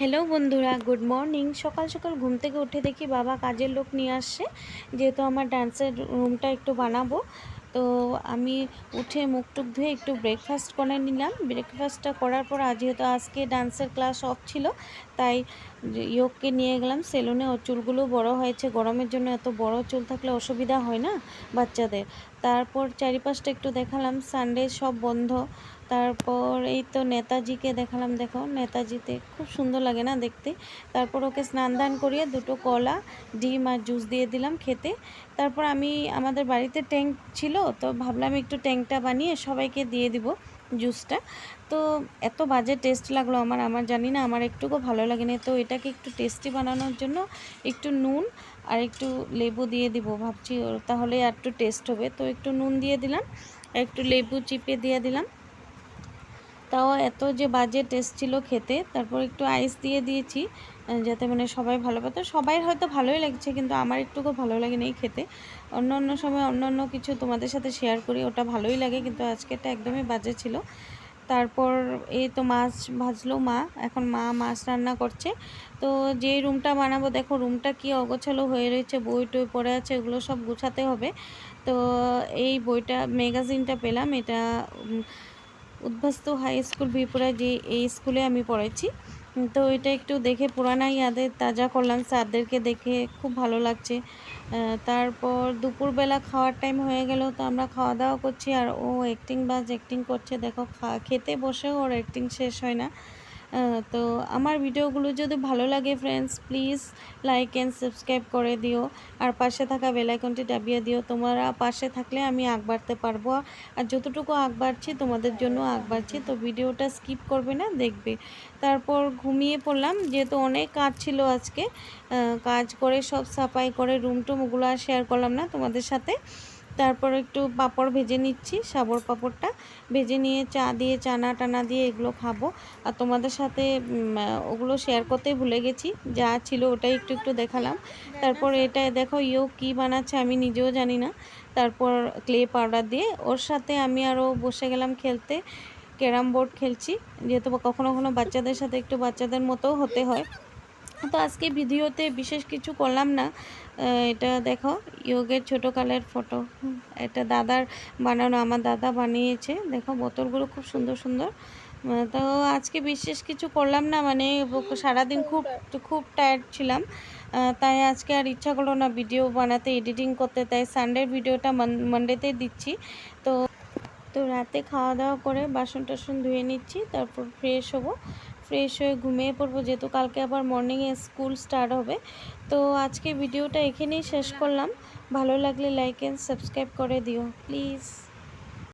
Hello বন্ধুরা, good morning. সকাল সকাল ঘুম থেকে উঠে দেখি বাবা কাজের লোক নিয়ে আসছে, যেহেতু আমার ডান্সের রুমটা একটু বানাবো। তো আমি উঠে মুখ টুক ধুয়ে একটু ব্রেকফাস্ট করে নিলাম। ব্রেকফাস্টটা করার পর, যেহেতু আজকে ডান্সের ক্লাস অফ ছিল, তাই ইয়োগকে নিয়ে গেলাম, সেলুনে ওর চুলগুলো বড় হয়েছে, গরমের জন্য এত বড় চুল থাকলে অসুবিধা হয় না বাচ্চাদের। তারপর চারিপাশটা একটু দেখালাম সানডে সব বন্ধ। তারপর এই তো নেতাজিকে দেখালাম, দেখো, নেতাজিতে খুব সুন্দর লাগে না দেখতে। তারপর ওকে স্নান দান করিয়ে দুটো কলা, ডিম আর জুস দিয়ে দিলাম খেতে। তারপর আমি, আমাদের বাড়িতে ট্যাঙ্ক ছিল, তো ভাবলাম একটু ট্যাঙ্কটা বানিয়ে সবাইকে দিয়ে দিব। জুসটা। তো এত বাজে টেস্ট লাগল আমার আমার জানি না, আমার একটুকু ভালো লাগেনি। তো এটাকে একটু টেস্টি বানানোর জন্য একটু নুন আর একটু লেবু দিয়ে দিব ভাবছি তাহলে আর একটু টেস্ট হবে। তো একটু নুন দিয়ে দিলাম, একটু লেবু চিপে দিয়ে দিলাম। তাও এত যে বাজে টেস্ট ছিল খেতে, তারপর একটু আইস দিয়ে দিয়েছি যাতে মানে সবাই ভালো পেতো সবাই হয়তো ভালোই লাগছে, কিন্তু আমার একটুকু ভালো লাগে নেই খেতে। অন্য অন্য সময় অন্য অন্য কিছু তোমাদের সাথে শেয়ার করি, ওটা ভালোই লাগে, কিন্তু আজকেরটা একদমই বাজে ছিল। তারপর এই তো মাছ ভাজলো মা, এখন মা মাছ রান্না করছে। তো যেই রুমটা বানাবো, দেখো রুমটা কি অগোছালো হয়ে রয়েছে, বই টই পড়ে আছে, এগুলো সব গুছাতে হবে। তো এই বইটা ম্যাগাজিনটা পেলাম, এটা উদ্বাস্ত হাই স্কুল বিপুরা যে এই স্কুলে আমি পড়েছি তো এটা একটু দেখে পুরানা ইয়াদের তাজা করলাম স্যারদেরকে দেখে খুব ভালো লাগছে। তারপর দুপুরবেলা খাওয়ার টাইম হয়ে গেল, তো আমরা খাওয়া দাওয়া করছি। আর ও অ্যাক্টিং বাজ অ্যাক্টিং করছে। দেখো খেতে বসেও ওর অ্যাক্টিং শেষ হয় না। তো আমার ভিডিওগুলো যদি ভালো লাগে friends please like and subscribe করে দিও। আর পাশে থাকা বেলাইকনটি ডাবিয়ে দিও। তোমরা পাশে থাকলে আমি আগ বাড়তে পারব। আর যতটুকু আগ বাড়ছি, তোমাদের জন্য আগ বাড়ছি। তো ভিডিওটা স্কিপ করবে না, দেখবে। তারপর ঘুমিয়ে পড়লাম, যেহেতু অনেক কাজ ছিল আজকে। কাজ করে সব সাফাই করে রুম টুম ওগুলো আর শেয়ার করলাম না তোমাদের সাথে। তারপর একটু পাঁপড় ভেজে নিচ্ছি, সাবর পাঁপড়টা। ভেজে নিয়ে চা দিয়ে, চানা টানা দিয়ে এগুলো খাব। আর তোমাদের সাথে ওগুলো শেয়ার করতেই ভুলে গেছি, যা ছিল ওটাই একটু একটু দেখালাম। তারপর এটা, দেখো ইও কি বানাচ্ছে আমি নিজেও জানি না। তারপর ক্লে পাউডার দিয়ে, ওর সাথে আমি আরও বসে গেলাম খেলতে, ক্যারাম বোর্ড খেলছি। যেহেতু কখনো কখনো বাচ্চাদের সাথে একটু বাচ্চাদের মতো হতে হয়। তো আজকে ভিডিওতে বিশেষ কিছু করলাম না। এটা দেখো, ইয়োগের ছোটো কালের ফটো এটা দাদার বানানো, আমার দাদা বানিয়েছে। দেখো, বোতলগুলো খুব সুন্দর সুন্দর। তো আজকে বিশেষ কিছু করলাম না মানে সারাদিন খুব খুব টায়ার্ড ছিলাম। তাই আজকে আর ইচ্ছা করল না ভিডিও বানাতে এডিটিং করতে। তাই সানডের ভিডিওটা মানডেতেই দিচ্ছি। তো তো রাতে খাওয়া দাওয়া করে বাসন টাসন ধুয়ে নিচ্ছি, তারপর ফ্রেশ হব। ফ্রেশ হয়ে ঘুমিয়ে পড়ব, যেহেতু কালকে আবার মর্নিংয়ে স্কুল স্টার্ট হবে। তো আজকে ভিডিওটা এখানেই শেষ করলাম। ভালো লাগলে লাইক অ্যান্ড সাবস্ক্রাইব করে দিও। প্লিজ